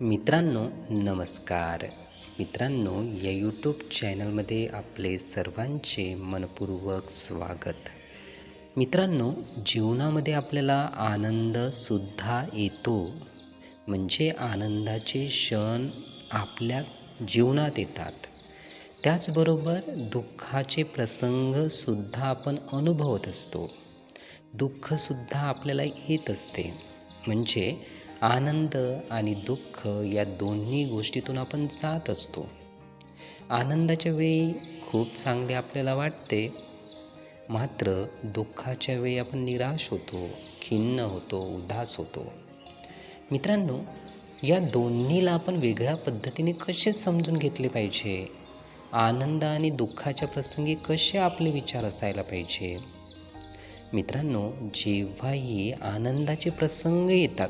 मित्रांनो नमस्कार. मित्रांनो या यूट्यूब चॅनलमध्ये आपले सर्वांचे मनपूर्वक स्वागत. मित्रांनो जीवनामध्ये आपल्याला आनंदसुद्धा येतो. म्हणजे आनंदाचे क्षण आपल्या जीवनात येतात. त्याचबरोबर दुःखाचे प्रसंगसुद्धा आपण अनुभवत असतो. दुःखसुद्धा आपल्याला येत असते. म्हणजे आनंद आणि दुःख या दोन्ही गोष्टीतून आपण जात असतो. आनंदाच्या वेळी खूप चांगले आपल्याला वाटते. मात्र दुःखाच्या वेळी आपण निराश होतो खिन्न होतो उदास होतो. मित्रांनो या दोन्हीला आपण वेगळ्या पद्धतीने कसे समजून घेतले पाहिजे? आनंद आणि दुःखाच्या प्रसंगी कसे आपले विचार असायला पाहिजे? मित्रांनो जेव्हाही आनंदाचे प्रसंग येतात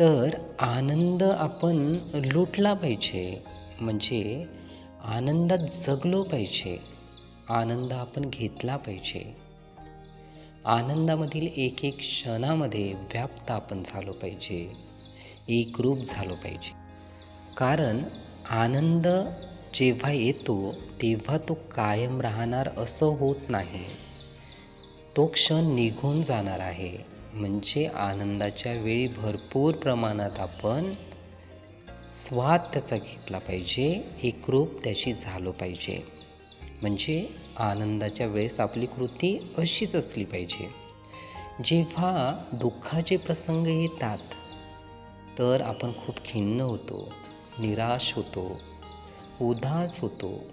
तर आनंद आपण लुटला पाहिजे. म्हणजे आनंदात जगलो पाहिजे. आनंद आपण घेतला पाहिजे. आनंदामधील एक एक क्षणामध्ये व्याप्त आपण झालो पाहिजे. एकरूप झालो पाहिजे. कारण आनंद जेव्हा येतो तेव्हा तो कायम राहणार असं होत नाही. तो क्षण निघून जाणार आहे. म्हणजे आनंदाच्या वेळी भरपूर प्रमाणात आपण स्वाद त्याचा घेतला पाहिजे एकरूप त्याची झालो पाहिजे. म्हणजे आनंदाच्या वेळेस आपली कृती अशीच असली पाहिजे. जेव्हा दुःखाचे प्रसंग येतात तर आपण खूप खिन्न होतो निराश होतो उदास होतो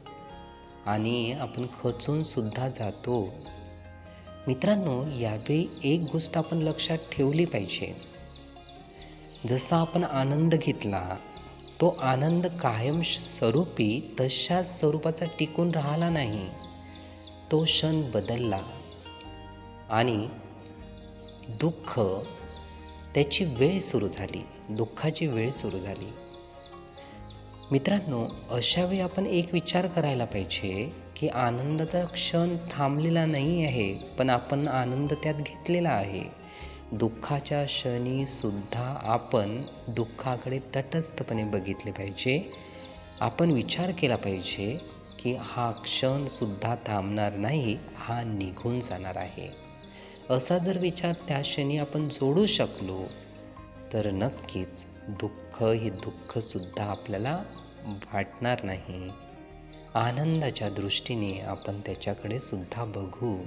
आणि आपण खचूनसुद्धा जातो. मित्रांनो यावेळी एक गोष्ट आपण लक्षात ठेवली पाहिजे. जसा आपण आनंद घेतला तो आनंद कायम स्वरूपी तशाच स्वरूपाचा टिकून राहिला नाही. तो क्षण बदलला आणि दुःख त्याची वेळ सुरू झाली. दुःखाची वेळ सुरू झाली. मित्रांनो अशावेळी आपण एक विचार करायला पाहिजे की आनंदाचा क्षण थांबलेला नाही आहे पण आपण आनंद त्यात घेतलेला आहे. दुःखाच्या क्षणीसुद्धा आपण दुःखाकडे तटस्थपणे बघितले पाहिजे. आपण विचार केला पाहिजे की हा क्षणसुद्धा थांबणार नाही हा निघून जाणार आहे. असा जर विचार त्या क्षणी आपण जोडू शकलो तर नक्कीच दुःख हे दुःखसुद्धा आपल्याला वाटणार नाही. आनंदाच्या दृष्टीने आपण त्याच्याकडे सुद्धा बघू.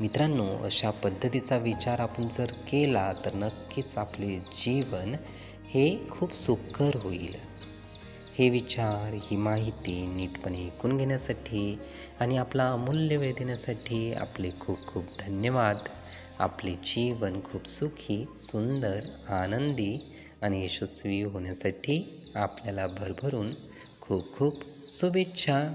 मित्रांनो अशा पद्धतीचा विचार आपण जर केला तर नक्कीच आपले जीवन हे खूप सुखकर होईल. हे विचार ही माहिती नीटपणे ऐकून घेण्यासाठी आणि आपला अमूल्य वेळ देण्यासाठी आपले खूप खूप धन्यवाद. आपले जीवन खूप सुखी सुंदर आनंदी आणि यशस्वी होण्यासाठी आपल्याला भरभरून खूप खूप शुभेच्छा.